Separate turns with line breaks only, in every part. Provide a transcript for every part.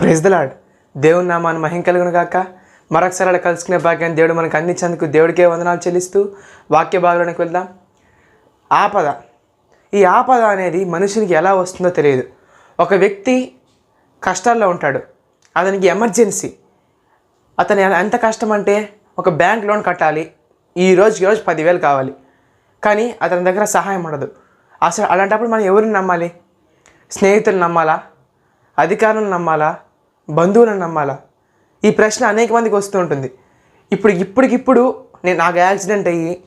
Praise the దేవుని నామాన్ని మహిం కలుగును గాక. మరొకసారి అలా కలుసుకునే భాగ్యాన్ని దేవుడు మనకు అందించేందుకు దేవుడికే వందనాలు చెల్లిస్తూ వాక్య భాగంలోకి వెళ్దాం. ఆపద. ఈ ఆపద అనేది మనుషునికి ఎలా వస్తుందో తెలియదు. ఒక వ్యక్తి కష్టాల్లో ఉంటాడు. అతనికి ఎమర్జెన్సీ. అతను ఎంత కష్టం అంటే ఒక బ్యాంక్ లోన్ కట్టాలి. ఈ రోజుకి రోజు పదివేలు కావాలి. కానీ అతని దగ్గర సహాయం ఉండదు. అసలు అలాంటప్పుడు మనం ఎవరిని నమ్మాలి? స్నేహితులు నమ్మాలా? అధికారులను నమ్మాలా? బంధువులను నమ్మాలా? ఈ ప్రశ్న అనేక మందికి వస్తూ ఉంటుంది. ఇప్పుడు ఇప్పటికిప్పుడు నేను నాకు యాక్సిడెంట్ అయ్యి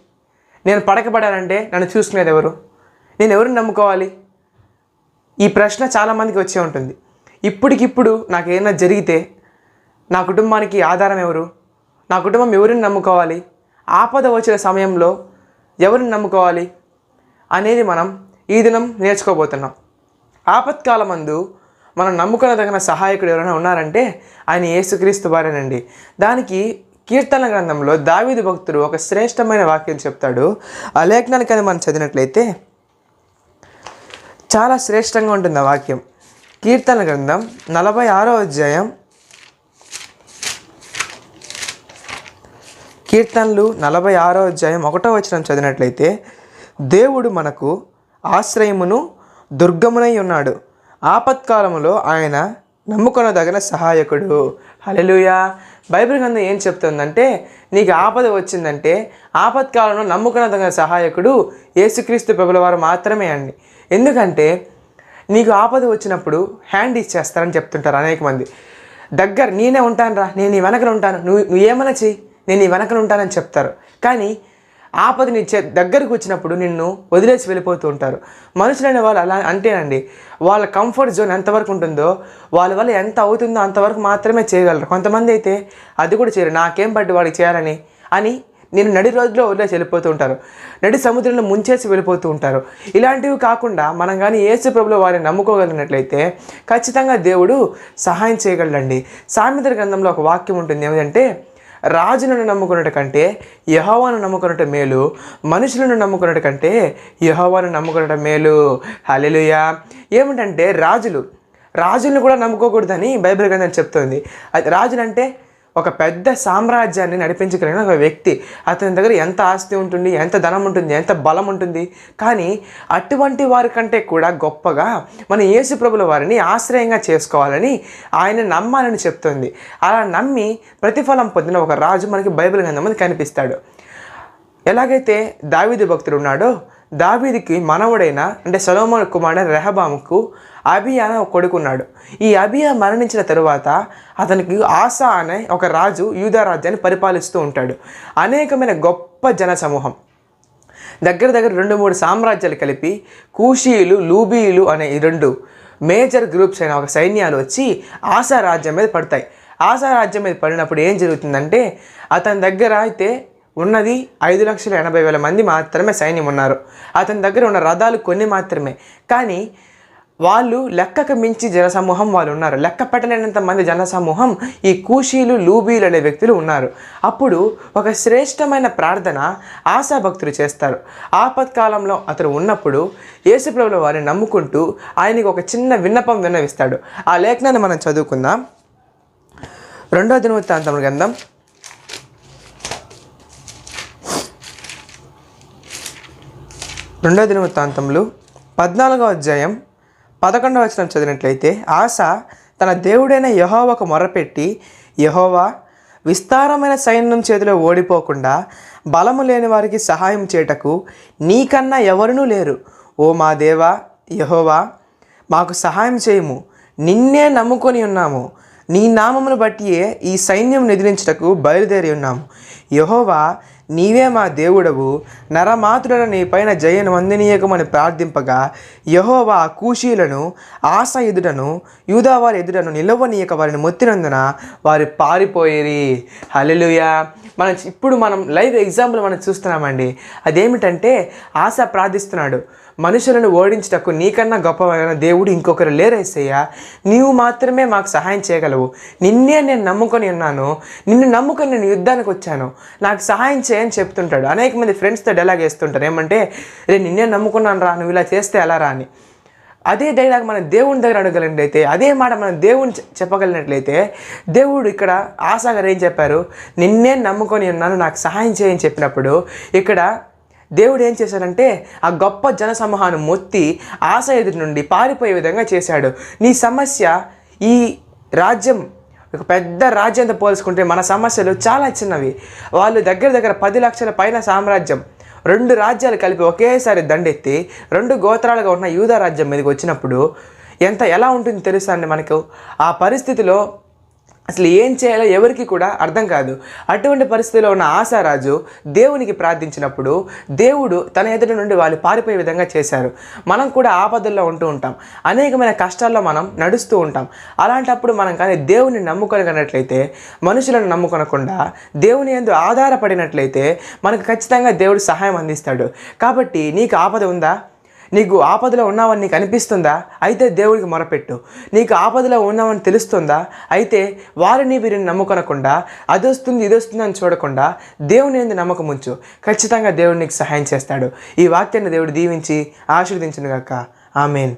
నేను పడకపడానంటే నన్ను చూసుకునేది ఎవరు? నేను ఎవరిని నమ్ముకోవాలి? ఈ ప్రశ్న చాలామందికి వచ్చే ఉంటుంది. ఇప్పటికిప్పుడు నాకు ఏదైనా జరిగితే నా కుటుంబానికి ఆధారం ఎవరు? నా కుటుంబం ఎవరిని నమ్ముకోవాలి? ఆపద వచ్చిన సమయంలో ఎవరిని నమ్ముకోవాలి? అనేది మనం ఈ దినం నేర్చుకోబోతున్నాం. ఆపత్కాలమందు మనం నమ్ముకునదగిన సహాయకుడు ఎవరైనా ఉన్నారంటే ఆయన యేసుక్రీస్తు వారేనండి. దానికి కీర్తన గ్రంథంలో దావీదు భక్తుడు ఒక శ్రేష్టమైన వాక్యం చెప్తాడు. ఆ లేఖనానికి అది మనం చదివినట్లయితే చాలా శ్రేష్టంగా ఉంటుంది ఆ వాక్యం. కీర్తన గ్రంథం నలభై ఆరో అధ్యాయం కీర్తనలు నలభై ఆరో అధ్యాయం ఒకటో వచనం చదివినట్లయితే దేవుడు మనకు ఆశ్రయమును దుర్గమునై ఉన్నాడు. ఆపత్కాలంలో ఆయన నమ్ముకొనదగిన సహాయకుడు. హలెలుయా బైబిల్ గ్రంథం ఏం చెప్తుందంటే నీకు ఆపద వచ్చిందంటే ఆపత్కాలంలో నమ్ముకొనదగిన సహాయకుడు యేసుక్రీస్తు ప్రభుల వారు మాత్రమే అండి. ఎందుకంటే నీకు ఆపద వచ్చినప్పుడు హ్యాండ్ ఇచ్చేస్తారని చెప్తుంటారు అనేక మంది. దగ్గర నేనే ఉంటాను రా నేను నీ వెనకలు ఉంటాను నువ్వు నువ్వు ఏమైనా చెయ్యి నేను నీ వెనకలు ఉంటానని చెప్తారు. కానీ ఆపదనిచ్చే దగ్గరకు వచ్చినప్పుడు నిన్ను వదిలేసి వెళ్ళిపోతూ ఉంటారు. మనుషులైన వాళ్ళు అలా అంటేనండి వాళ్ళ కంఫర్ట్ జోన్ ఎంతవరకు ఉంటుందో వాళ్ళ వల్ల ఎంత అవుతుందో అంతవరకు మాత్రమే చేయగలరు. కొంతమంది అయితే అది కూడా చేయరు. నాకేం పట్టి వాడికి చేయాలని అని నేను నడి రోజులో వదిలేసి వెళ్ళిపోతూ ఉంటారు. నడి సముద్రంలో ముంచేసి వెళ్ళిపోతూ ఉంటారు. ఇలాంటివి కాకుండా మనం కానీ ఏసు ప్రభుల వారిని నమ్ముకోగలిగినట్లయితే ఖచ్చితంగా దేవుడు సహాయం చేయగలడండి. సామెత గ్రంథంలో ఒక వాక్యం ఉంటుంది. ఏమిటంటే రాజులను నమ్ముకున్నట కంటే యహోవాను నమ్ముకున్నట మేలు మనుషులను నమ్ముకున్నట కంటే యహోవాను నమ్ముకున్నట మేలు. హల్లెలూయా. ఏమిటంటే రాజులు. రాజులను కూడా నమ్ముకోకూడదని బైబిల్ గ్రంథం చెప్తుంది. అది రాజులు ఒక పెద్ద సామ్రాజ్యాన్ని నడిపించగలిగిన ఒక వ్యక్తి. అతని దగ్గర ఎంత ఆస్తి ఉంటుంది ఎంత ధనం ఉంటుంది ఎంత బలం ఉంటుంది. కానీ అటువంటి వారి కంటే కూడా గొప్పగా మన యేసు ప్రభుల వారిని ఆశ్రయంగా చేసుకోవాలని ఆయన నమ్మాలని చెప్తుంది. అలా నమ్మి ప్రతిఫలం పొందిన ఒక రాజు మనకి బైబిల్ గ్రంథం కనిపిస్తాడు. ఎలాగైతే దావీదు భక్తుడు ఉన్నాడో దావీదికి మనవడైన అంటే సొలోమోన్ కుమారుడైన రెహబాముకు అబియా అనే ఒక కొడుకున్నాడు. ఈ అబియా మరణించిన తరువాత అతనికి ఆసా అనే ఒక రాజు యూదా రాజ్యాన్ని పరిపాలిస్తూ ఉంటాడు. అనేకమైన గొప్ప జన సమూహం దగ్గర దగ్గర రెండు మూడు సామ్రాజ్యాలు కలిపి కూషీయులు లూబీయులు అనే ఈ రెండు మేజర్ గ్రూప్స్ అయిన ఒక సైన్యాలు వచ్చి ఆశా రాజ్యం మీద పడతాయి. ఆసా రాజ్యం మీద పడినప్పుడు ఏం జరుగుతుందంటే అతని దగ్గర అయితే ఉన్నది ఐదు లక్షల ఎనభై వేల మంది మాత్రమే సైన్యం ఉన్నారు. అతని దగ్గర ఉన్న రథాలు కొన్ని మాత్రమే. కానీ వాళ్ళు లెక్కకు మించి జనసమూహం వాళ్ళు ఉన్నారు. లెక్క పెట్టలేనంత మంది జనసమూహం ఈ కూషీలు లూబీలు అనే వ్యక్తులు ఉన్నారు. అప్పుడు ఒక శ్రేష్టమైన ప్రార్థన ఆశాభక్తులు చేస్తారు. ఆపత్కాలంలో అతను ఉన్నప్పుడు యేసుప్రభుల వారిని నమ్ముకుంటూ ఆయనకి ఒక చిన్న విన్నపం విన్నవిస్తాడు. ఆ లేఖనాన్ని మనం చదువుకుందాం. రెండో దినవృత్తాంతం గ్రంథం. రెండో దినవృత్తాంతంలో పద్నాలుగో అధ్యాయం పదకొండవ వచనం చదివినట్లయితే ఆశ తన దేవుడైన యహోవకు మొరపెట్టి యహోవా విస్తారమైన సైన్యం చేతిలో ఓడిపోకుండా బలము లేని వారికి సహాయం చేటకు నీకన్నా ఎవరునూ లేరు. ఓ మా దేవా యహోవా మాకు సహాయం చేయము. నిన్నే నమ్ముకొని ఉన్నాము. నీ నామమును బట్టియే ఈ సైన్యం నిద్రించుటకు బయలుదేరి ఉన్నాము. యహోవా నీవే మా దేవుడవు నరమాతుడన నీ పైన జయను వందనీయకమని ప్రార్థింపగా యహోవా ఆ కూషీలను ఆశ ఎదుటను యూదావారి ఎదుటను నిలవనీయక వారిని మొత్తినందున వారు పారిపోయేరి. హల్లెలూయా. మనం ఇప్పుడు మనం లైవ్ ఎగ్జాంపుల్ మనం చూస్తున్నామండి. అదేమిటంటే ఆశ ప్రార్థిస్తున్నాడు మనుషులను ఓడించటకు నీకన్నా గొప్పమైన దేవుడు ఇంకొకరు లేరేసయ్యా నీవు మాత్రమే మాకు సహాయం చేయగలవు. నిన్నే నేను నమ్ముకొని ఉన్నాను. నిన్ను నమ్ముకొని నేను యుద్ధానికి వచ్చాను నాకు సహాయం చేయ అని చెప్తుంటాడు. అనేక మంది ఫ్రెండ్స్తో డైలాగ్ వేస్తుంటారు ఏమంటే రే నిన్నే నమ్ముకున్నాను రా నువ్వు ఇలా చేస్తే ఎలా రా అని. అదే డైలాగ్ మనం దేవుని దగ్గర అడగలిగినట్లయితే అదే మాట మనం దేవుని చెప్పగలిగినట్లయితే దేవుడు ఇక్కడ ఆశాగారు ఏం చెప్పారు? నిన్నే నమ్ముకొని ఉన్నాను నాకు సహాయం చేయని చెప్పినప్పుడు ఇక్కడ దేవుడు ఏం చేశాడంటే ఆ గొప్ప జన సమూహాన్ని మొత్తి ఆశ ఎదురు నుండి పారిపోయే విధంగా చేశాడు. నీ సమస్య ఈ రాజ్యం ఒక పెద్ద రాజ్యంతో పోల్చుకుంటే మన సమస్యలు చాలా చిన్నవి. వాళ్ళు దగ్గర దగ్గర పది లక్షల పైన సామ్రాజ్యం. రెండు రాజ్యాలు కలిపి ఒకేసారి దండెత్తి రెండు గోత్రాలుగా ఉన్న యూదా రాజ్యం మీదకి వచ్చినప్పుడు ఎంత ఎలా ఉంటుంది తెలుసా అండి మనకు? ఆ పరిస్థితిలో అసలు ఏం చేయాలో ఎవరికి కూడా అర్థం కాదు. అటువంటి పరిస్థితిలో ఉన్న ఆశారాజు దేవునికి ప్రార్థించినప్పుడు దేవుడు తన ఎదుటి నుండి వాళ్ళు పారిపోయే విధంగా చేశారు. మనం కూడా ఆపదల్లో ఉంటూ ఉంటాం. అనేకమైన కష్టాల్లో మనం నడుస్తూ ఉంటాం. అలాంటప్పుడు మనం కానీ దేవుని నమ్ముకొనగనట్లయితే మనుషులను నమ్ముకొనకుండా దేవుని ఎందు ఆధారపడినట్లయితే మనకు ఖచ్చితంగా దేవుడు సహాయం అందిస్తాడు. కాబట్టి నీకు ఆపద ఉందా? నీకు ఆపదలో ఉన్నావని నీకు అనిపిస్తుందా? అయితే దేవుడికి మొరపెట్టు. నీకు ఆపదలో ఉన్నావని తెలుస్తుందా? అయితే వారిని వీరిని నమ్ముకొనకుండా అది వస్తుంది ఇది వస్తుంది అని చూడకుండా దేవుని ఎందు నమ్మకం ఉంచు. ఖచ్చితంగా దేవుడు నీకు సహాయం చేస్తాడు. ఈ వాక్యాన్ని దేవుడు దీవించి ఆశీర్వదించును గాక ఆమెన్.